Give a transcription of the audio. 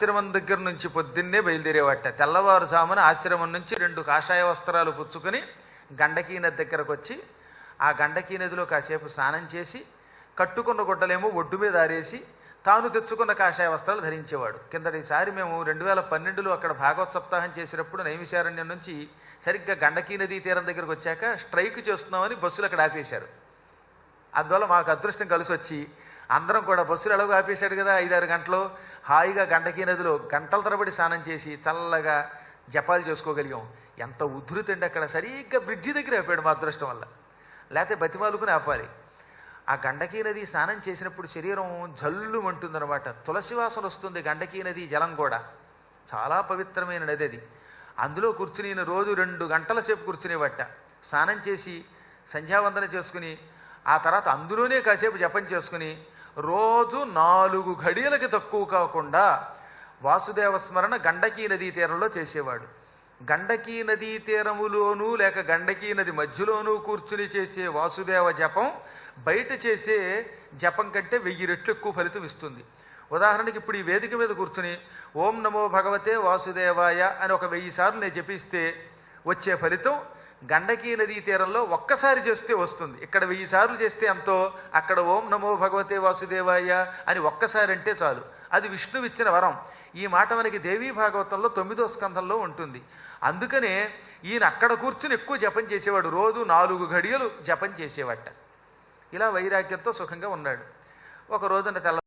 ఆశ్రమం దగ్గర నుంచి పొద్దున్నే బయలుదేరేవాట. తెల్లవారుజామున ఆశ్రమం నుంచి రెండు కాషాయ వస్త్రాలు పుచ్చుకొని గండకీ నది దగ్గరకు వచ్చి ఆ గండకీ నదిలో కాసేపు స్నానం చేసి కట్టుకున్న గుడ్డలేమో ఒడ్డు మీద ఆరేసి తాను తెచ్చుకున్న కాషాయ వస్త్రాలు ధరించేవాడు. కిందటిసారి మేము రెండు వేల పన్నెండులో అక్కడ భాగవత్ సప్తాహం చేసినప్పుడు నైమిశారణ్యం నుంచి సరిగ్గా గండకీ నదీ తీరం దగ్గరకు వచ్చాక స్ట్రైక్ చేస్తున్నామని బస్సులు అక్కడ ఆపేశారు. అందువల్ల మాకు అదృష్టం కలిసి వచ్చి అందరం కూడా బస్సులు ఎలాగో ఆపేశాడు కదా ఐదారు గంటలు. హాయిగా గండకీ నదిలో గంటల తరబడి స్నానం చేసి చల్లగా జపాలు చేసుకోగలిగాం. ఎంత ఉధృతి అండి అక్కడ. సరిగ్గా బ్రిడ్జి దగ్గర ఆపాడు మా అదృష్టం వల్ల. లేకపోతే బతిమాలుకుని ఆపాలి. ఆ గండకీ నది స్నానం చేసినప్పుడు శరీరం జల్లు అంటుందన్నమాట తులసి వాసన వస్తుంది గండకీ నది జలం కూడా. చాలా పవిత్రమైన నది అది. అందులో కూర్చుని రోజు రెండు గంటల సేపు కూర్చునేవట. స్నానం చేసి సంధ్యావందన చేసుకుని ఆ తర్వాత అందులోనే కాసేపు జపం చేసుకుని రోజు నాలుగు ఘడియలకి తక్కువ కాకుండా వాసుదేవ స్మరణ గండకీ నదీ తీరంలో చేసేవాడు. గండకీ నదీ తీరములోనూ లేక గండకీ నది మధ్యలోనూ కూర్చుని చేసే వాసుదేవ జపం బయట చేసే జపం కంటే వెయ్యి రెట్లు ఎక్కువ ఫలితం ఇస్తుంది. ఉదాహరణకి ఇప్పుడు ఈ వేదిక మీద కూర్చుని ఓం నమో భగవతే వాసుదేవాయ అని ఒక వెయ్యి సార్లు నేను జపిస్తే వచ్చే ఫలితం గండకీ నదీ తీరంలో ఒక్కసారి చేస్తే వస్తుంది. ఇక్కడ వెయ్యి సార్లు చేస్తే ఎంతో? అక్కడ ఓం నమో భగవతే వాసుదేవాయ అని ఒక్కసారి అంటే చాలు. అది విష్ణువు ఇచ్చిన వరం. ఈ మాట మనకి దేవీ భాగవతంలో తొమ్మిదో స్కంధంలో ఉంటుంది. అందుకనే ఈయన అక్కడ కూర్చుని ఎక్కువ జపం చేసేవాడు. రోజు నాలుగు ఘడియలు జపం చేసేవాట. ఇలా వైరాగ్యంతో సుఖంగా ఉన్నాడు. ఒక రోజున తెల్ల